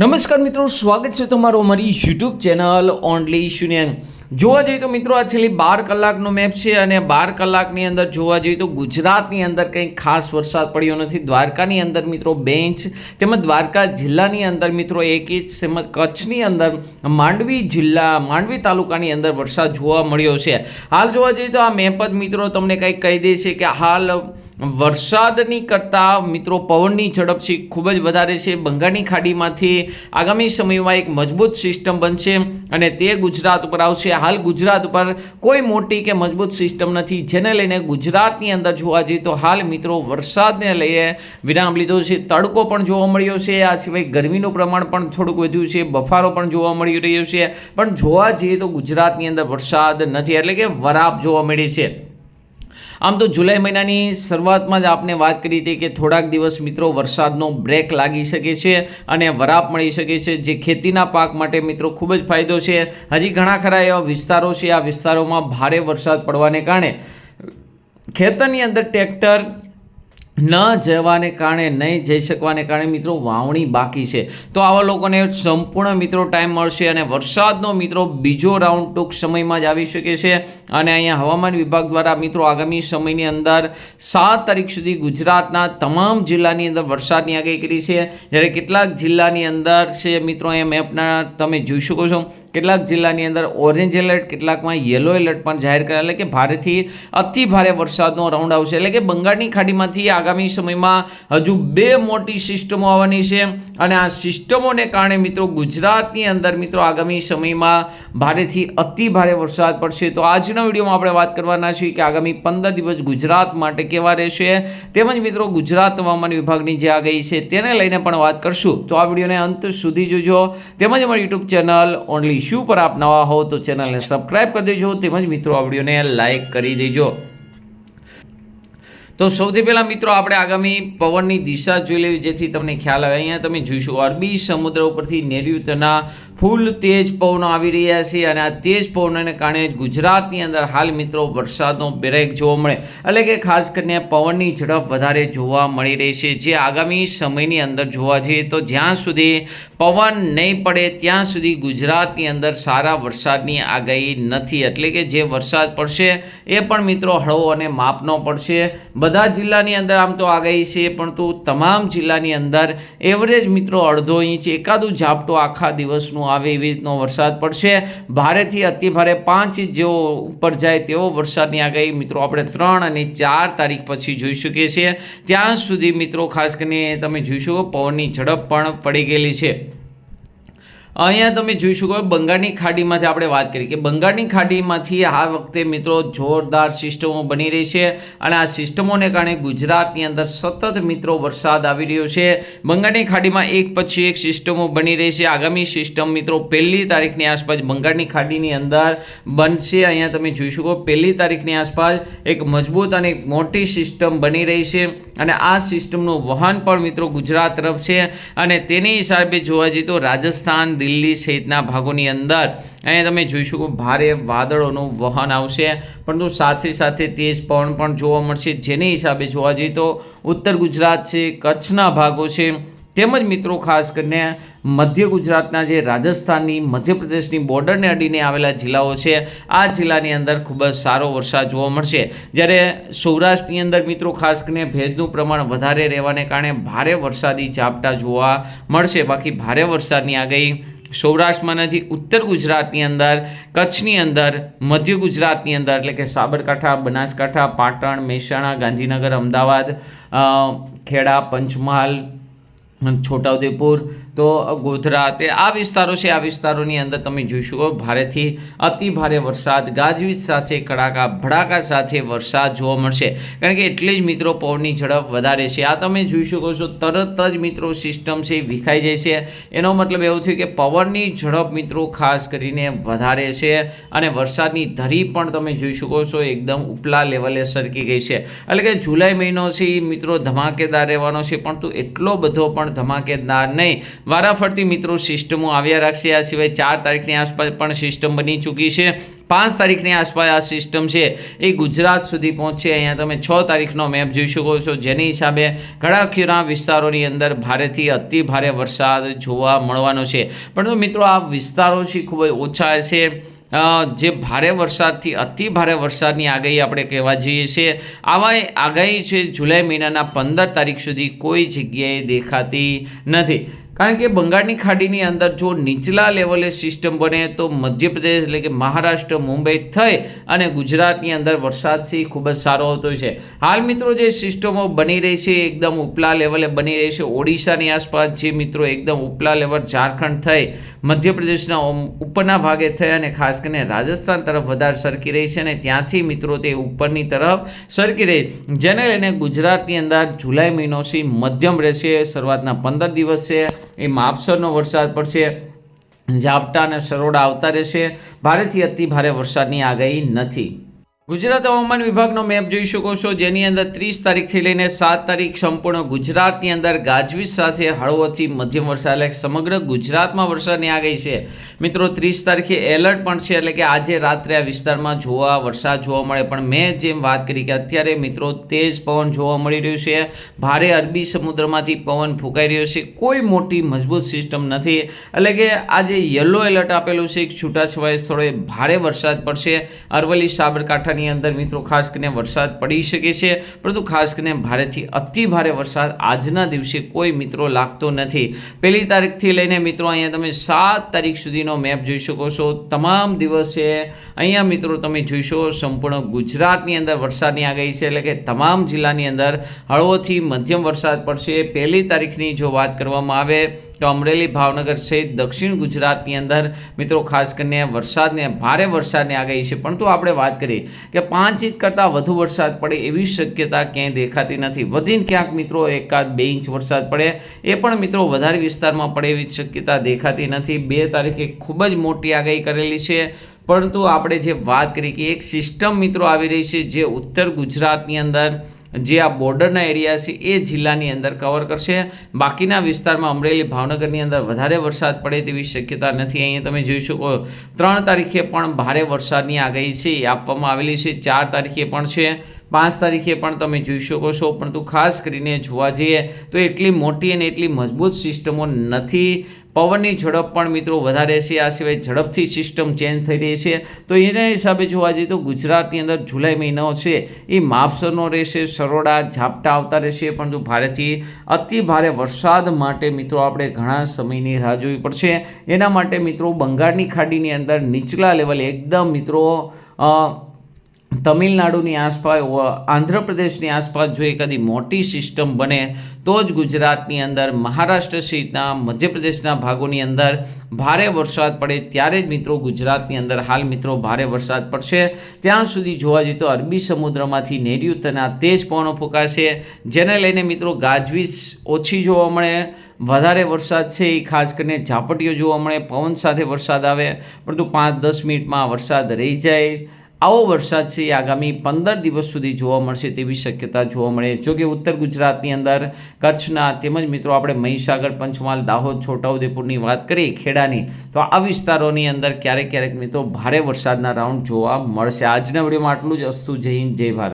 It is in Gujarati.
નમસ્કાર મિત્રો, સ્વાગત છે તમારું અમારી યુટ્યુબ ચેનલ ઓનલી શૂન્ય જોવા જઈએ તો મિત્રો, આ છેલ્લી બાર કલાકનો મેપ છે અને બાર કલાકની અંદર જોવા જઈએ તો ગુજરાતની અંદર કંઈ ખાસ વરસાદ પડ્યો નથી. દ્વારકાની અંદર મિત્રો બે ઇંચ તેમજ દ્વારકા જિલ્લાની અંદર મિત્રો એક ઇંચ તેમજ કચ્છની અંદર માંડવી જિલ્લા, માંડવી તાલુકાની અંદર વરસાદ જોવા મળ્યો છે. હાલ જોવા જઈએ તો આ મેપ જ મિત્રો તમને કંઈક કહી દે છે કે હાલ વરસાદની કરતાં મિત્રો પવનની ઝડપ છે ખૂબ જ વધારે છે. બંગાળની ખાડીમાંથી આગામી સમયમાં એક મજબૂત સિસ્ટમ બનશે અને તે ગુજરાત ઉપર આવશે. હાલ ગુજરાત ઉપર કોઈ મોટી કે મજબૂત સિસ્ટમ નથી. જેને લઈને ગુજરાતની અંદર જોવા જઈએ તો હાલ મિત્રો વરસાદને લઈને વિરામ લીધો છે. તડકો પણ જોવા મળ્યો છે. આ સિવાય ગરમીનું પ્રમાણ પણ થોડુંક વધ્યું છે. બફારો પણ જોવા મળી રહ્યો છે. પણ જોવા જઈએ તો ગુજરાતની અંદર વરસાદ નથી. એટલે કે વરાપ જોવા મળી છે. આમ તો જુલાઈ મહિનાની શરૂઆતમાં જ આપને વાત કરી હતી કે થોડાક દિવસ મિત્રો વરસાદનો બ્રેક લાગી શકે છે અને વરાપ મળી શકે છે, જે ખેતીના પાક માટે મિત્રો ખૂબ જ ફાયદો છે. હજી ઘણા ખરા એવા વિસ્તારો છે, આ વિસ્તારોમાં ભારે વરસાદ પડવાને કારણે ખેતરની અંદર ટ્રેક્ટર ન જવાને કારણે, નહીં જઈ શકવાને કારણે મિત્રો વાવણી બાકી છે. તો આવા લોકોને સંપૂર્ણ મિત્રો ટાઈમ મળશે અને વરસાદનો મિત્રો બીજો રાઉન્ડ ટૂંક સમયમાં જ આવી શકે છે. અને અહીંયા હવામાન વિભાગ દ્વારા મિત્રો આગામી સમયની અંદર સાત તારીખ સુધી ગુજરાતના તમામ જિલ્લાની અંદર વરસાદની આગાહી કરી છે. જ્યારે કેટલાક જિલ્લાની અંદર છે મિત્રો અહીંયા મેપના તમે જોઈ શકો છો. કેટલાક જિલ્લાની અંદર ઓરેન્જ એલર્ટ, કેટલાકમાં યલો એલર્ટ પણ જાહેર કર્યા એટલે કે ભારેથી અતિ ભારે વરસાદનો રાઉન્ડ આવશે. એટલે કે બંગાળની ખાડીમાંથી આગામી સમયમાં હજુ બે મોટી સિસ્ટમો આવવાની છે અને આ સિસ્ટમોને કારણે મિત્રો ગુજરાતની અંદર મિત્રો આગામી સમયમાં ભારેથી અતિ ભારે વરસાદ પડશે. તો આજના વિડીયોમાં આપણે વાત કરવાના છીએ કે આગામી પંદર દિવસ ગુજરાત માટે કેવા રહેશે તેમજ મિત્રો ગુજરાત હવામાન વિભાગની જે આગાહી છે તેને લઈને પણ વાત કરશું. તો આ વિડીયોને અંત સુધી જોજો. તેમજ અમારી યુટ્યુબ ચેનલ ઓનલી ઇશ્યુ પર આપ નવા હો તો ચેનલને સબસ્ક્રાઇબ કરી દેજો. તેમજ મિત્રો આ વિડીયોને લાઇક કરી દેજો. તો સૌથી પહેલાં મિત્રો આપણે આગામી પવનની દિશા જોઈ લેવી, જેથી તમને ખ્યાલ આવે. અહીંયા તમે જોઈશું, અરબી સમુદ્ર ઉપરથી નૈઋત્યના ફૂલ તેજ પવનો આવી રહ્યા છે અને આ તેજ પવનને કારણે ગુજરાતની અંદર હાલ મિત્રો વરસાદનો બ્રેક જોવા મળે. એટલે કે ખાસ કરીને પવનની ઝડપ વધારે જોવા મળી રહી છે. જે આગામી સમયની અંદર જોવા જઈએ તો જ્યાં સુધી પવન નહીં પડે, ત્યાં સુધી ગુજરાતની અંદર સારા વરસાદની આગાહી નથી. એટલે કે જે વરસાદ પડશે એ પણ મિત્રો હળવો અને માપનો પડશે. બધા જિલ્લાની અંદર આમ તો આગાહી છે પરંતુ તમામ જિલ્લાની અંદર એવરેજ મિત્રો અડધો ઇંચ, એકાદું ઝાપટું આખા દિવસનું આવે એવી રીતનો વરસાદ પડશે. ભારેથી અતિભારે પાંચ ઇંચ જેવો ઉપર જાય તેવો વરસાદની આગાહી મિત્રો આપણે ત્રણ અને ચાર તારીખ પછી જોઈ શકીએ છીએ. ત્યાં સુધી મિત્રો ખાસ કરીને તમે જોઈ શકો, પવનની ઝડપ પણ પડી ગયેલી છે. અહીંયા તમે જોઈ શકો બંગાળની ખાડીમાંથી આપણે વાત કરી કે બંગાળની ખાડીમાંથી આ વખતે મિત્રો જોરદાર સિસ્ટમો બની રહી છે અને આ સિસ્ટમોને કારણે ગુજરાતની અંદર સતત મિત્રો વરસાદ આવી રહ્યો છે. બંગાળની ખાડીમાં એક પછી એક સિસ્ટમો બની રહી છે. આગામી સિસ્ટમ મિત્રો પહેલી તારીખની આસપાસ બંગાળની ખાડીની અંદર બનશે. અહીંયા તમે જોઈ શકો પહેલી તારીખની આસપાસ એક મજબૂત અને એક મોટી સિસ્ટમ બની રહી છે અને આ સિસ્ટમનું વહન પણ મિત્રો ગુજરાત તરફ છે અને તેની હિસાબે જોવા જઈએ તો રાજસ્થાન દિલ્હી સહિતના ભાગોની અંદર. અહીંયા તમે જોઈ શકો ભારે વાદળોનું વહન આવશે. પરંતુ સાથે સાથે તેજ પવન પણ જોવા મળશે. જેને હિસાબે જોવા જઈએ તો ઉત્તર ગુજરાત છે, કચ્છના ભાગો છે. તેમજ મિત્રો ખાસ કરીને મધ્ય ગુજરાતના જે રાજસ્થાનની, મધ્યપ્રદેશની બોર્ડરને અડીને આવેલા જિલ્લાઓ છે, આ જિલ્લાની અંદર ખૂબ જ સારો વરસાદ જોવા મળશે. જ્યારે સૌરાષ્ટ્રની અંદર મિત્રો ખાસ કરીને ભેજનું પ્રમાણ વધારે રહેવાને કારણે ભારે વરસાદી ઝાપટા જોવા મળશે. બાકી ભારે વરસાદની આગાહી સૌરાષ્ટ્રમાં નથી ઉત્તર ગુજરાતની અંદર, કચ્છની અંદર, મધ્ય ગુજરાતની અંદર, એટલે કે સાબરકાંઠા, બનાસકાંઠા, પાટણ, મહેસાણા, ગાંધીનગર, અમદાવાદ ખેડા, પંચમહાલ, છોટાઉદેપુર તો ગોધરા તે આ વિસ્તારો છે, આ વિસ્તારોની અંદર તમે જોઈ શકો ભારેથી અતિ ભારે વરસાદ, ગાજવીજ સાથે, કડાકા ભડાકા સાથે વરસાદ જોવા મળશે. કારણ કે એટલે જ મિત્રો પવનની ઝડપ વધારે છે. આ તમે જોઈ શકો છો, તરત જ મિત્રો સિસ્ટમ છે વિખાઈ જાય છે. એનો મતલબ એવું થયું કે પવનની ઝડપ મિત્રો ખાસ કરીને વધારે છે અને વરસાદની ધરી પણ તમે જોઈ શકો છો, એકદમ ઉપલા લેવલે સરકી ગઈ છે. એટલે કે જુલાઈ મહિનો છે મિત્રો ધમાકેદાર રહેવાનો છે, પણ તું એટલો બધો પણ ધમાકેદાર નહીં. વારાફરતી મિત્રો સિસ્ટમો આવ્યા રાખશે. આ સિવાય ચાર તારીખની આસપાસ પણ સિસ્ટમ બની ચૂકી છે. પાંચ તારીખની આસપાસ આ સિસ્ટમ છે એ ગુજરાત સુધી પહોંચશે. અહીંયા તમે છ તારીખનો મેપ જોઈ શકો છો. જેની હિસાબે ઘણા વિસ્તારોની અંદર ભારેથી અતિ ભારે વરસાદ જોવા મળવાનો છે. પરંતુ મિત્રો આ વિસ્તારો છે ખૂબ જ ઓછા છે. જે ભારે વરસાદથી અતિ ભારે વરસાદની આગાહી આપણે કહેવા જઈએ છીએ. આવા આગાહી છે જુલાઈ મહિનાના પંદર તારીખ સુધી કોઈ જગ્યાએ દેખાતી નથી. કારણ કે બંગાળની ખાડીની અંદર જો નીચલા લેવલે સિસ્ટમ બને તો મધ્યપ્રદેશ એટલે કે મહારાષ્ટ્ર, મુંબઈ થઈ અને ગુજરાતની અંદર વરસાદ છે ખૂબ જ સારો હોતો છે. હાલ મિત્રો જે સિસ્ટમો બની રહી છે, એકદમ ઉપલા લેવલે બની રહી છે. ઓડિશાની આસપાસ જે મિત્રો એકદમ ઉપલા લેવલ ઝારખંડ થઈ, મધ્યપ્રદેશના ઉપરના ભાગે થઈ અને ખાસ કરીને રાજસ્થાન તરફ વધારે સરકી રહી છે અને ત્યાંથી મિત્રો તે ઉપરની તરફ સરકી રહી. જેને લઈને ગુજરાતની અંદર જુલાઈ મહિનો મધ્યમ રહેશે, શરૂઆતના પંદર દિવસ છે. એ માપસરનો વરસાદ પડશે. ઝાપટા અને સરોડા આવતા રહેશે. ભારેથી અતિ ભારે વરસાદની આગાહી નથી. ગુજરાત હવામાન વિભાગનો મેપ જોઈ શકો છો, જેની અંદર ત્રીસ તારીખથી લઈને સાત તારીખ સંપૂર્ણ ગુજરાતની અંદર ગાજવીજ સાથે હળવોથી મધ્યમ વરસાદ. એટલે સમગ્ર ગુજરાતમાં વરસાદની આગાહી છે. મિત્રો, ત્રીસ તારીખે એલર્ટ પણ છે, એટલે કે આજે રાત્રે આ વિસ્તારમાં જોવા વરસાદ જોવા મળે. પણ મેં જેમ વાત કરી કે અત્યારે મિત્રો તેજ પવન જોવા મળી રહ્યું છે. ભારે અરબી સમુદ્રમાંથી પવન ફૂંકાઈ રહ્યો છે. કોઈ મોટી મજબૂત સિસ્ટમ નથી. એટલે કે આજે યલો એલર્ટ આપેલું છે. છૂટાછવાયા સ્થળોએ ભારે વરસાદ પડશે. અરવલ્લી, સાબરકાંઠાની અંદર મિત્રો ખાસ કરીને વરસાદ પડી શકે છે, પરંતુ ખાસ કરીને ભારેથી અતિ ભારે વરસાદ આજના દિવસે કોઈ મિત્રો લાગતો નથી. પહેલી તારીખથી લઈને મિત્રો અહીંયા તમે સાત તારીખ સુધીનો મેપ જોઈ શકો છો. તમામ દિવસે અહીંયા મિત્રો તમે જોઈશો સંપૂર્ણ ગુજરાતની અંદર વરસાદની આગાહી છે, એટલે કે તમામ જિલ્લાની અંદર હળવોથી મધ્યમ વરસાદ પડશે. પહેલી તારીખની જો વાત કરવામાં આવે તો અમરેલી ભાવનગર સહિત દક્ષિણ ગુજરાતની અંદર મિત્રો ખાસ કરીને વરસાદને ભારે વરસાદની આગાહી છે. પરંતુ આપણે વાત કરીએ કે પાંચ ઇંચ કરતાં વધુ વરસાદ પડે એવી શક્યતા ક્યાંય દેખાતી નથી. વધીને ક્યાંક મિત્રો એકાદ બે ઇંચ વરસાદ પડે એ પણ મિત્રો વધારે વિસ્તારમાં પડે એવી શક્યતા દેખાતી નથી. બે તારીખે ખૂબ જ મોટી આગાહી કરેલી છે. પરંતુ આપણે જે વાત કરી કે એક સિસ્ટમ મિત્રો આવી રહી છે જે ઉત્તર ગુજરાતની અંદર જે આ બોર્ડરના એરિયા છે એ જિલ્લાની અંદર કવર કરશે. બાકીના વિસ્તારમાં અમરેલી ભાવનગરની અંદર વધારે વરસાદ પડે તેવી શક્યતા નથી. અહીંયા તમે જોઈ શકો ત્રણ તારીખે પણ ભારે વરસાદની આગાહી છે, એ આપવામાં આવેલી છે. ચાર તારીખે પણ છે, પાંચ તારીખે પણ તમે જોઈ શકો છો. પરંતુ ખાસ કરીને જોવા જઈએ તો એટલી મોટી અને એટલી મજબૂત સિસ્ટમો નથી. પવનની ઝડપ પણ મિત્રો વધારે છે. આ સિવાય ઝડપથી સિસ્ટમ ચેન્જ થઈ રહી છે. તો એના હિસાબે જોવા જઈએ તો ગુજરાતની અંદર જુલાઈ મહિનો છે, એ માપસરનો રહેશે, સરોડા, ઝાપટા આવતા રહેશે. પરંતુ ભારેથી અતિ ભારે વરસાદ માટે મિત્રો આપણે ઘણા સમયની રાહ જોવી પડશે. એના માટે મિત્રો બંગાળની ખાડીની અંદર નીચલા લેવલે એકદમ મિત્રો તમિલનાડુની આસપાસ આંધ્રપ્રદેશની આસપાસ જો એકાદી મોટી સિસ્ટમ બને, તો જ ગુજરાતની અંદર, મહારાષ્ટ્ર સહિતના મધ્યપ્રદેશના ભાગોની અંદર ભારે વરસાદ પડે. ત્યારે જ મિત્રો ગુજરાતની અંદર હાલ મિત્રો ભારે વરસાદ પડશે. ત્યાં સુધી જોવા જઈએ તો અરબી સમુદ્રમાંથી નૈઋત્યના તેજ પવનો ફૂંકાશે, જેને લઈને મિત્રો ગાજવીજ ઓછી જોવા મળે. વધારે વરસાદ છે એ ખાસ કરીને ઝાપટીઓ જોવા મળે. પવન સાથે વરસાદ આવે, પરંતુ પાંચ દસ મિનિટમાં વરસાદ રહી જાય. આવો વરસાદ છે આગામી પંદર દિવસ સુધી જોવા મળશે તેવી શક્યતા જોવા મળે. જો કે ઉત્તર ગુજરાતની અંદર કચ્છના તેમજ મિત્રો આપણે મહીસાગર, પંચમહાલ, દાહોદ, છોટાઉદેપુરની વાત કરીએ, ખેડાની, તો આ વિસ્તારોની અંદર ક્યારેક ક્યારેક મિત્રો ભારે વરસાદના રાઉન્ડ જોવા મળશે. આજના વિડીયોમાં આટલું જ. અસ્તુ જય જય ભારત.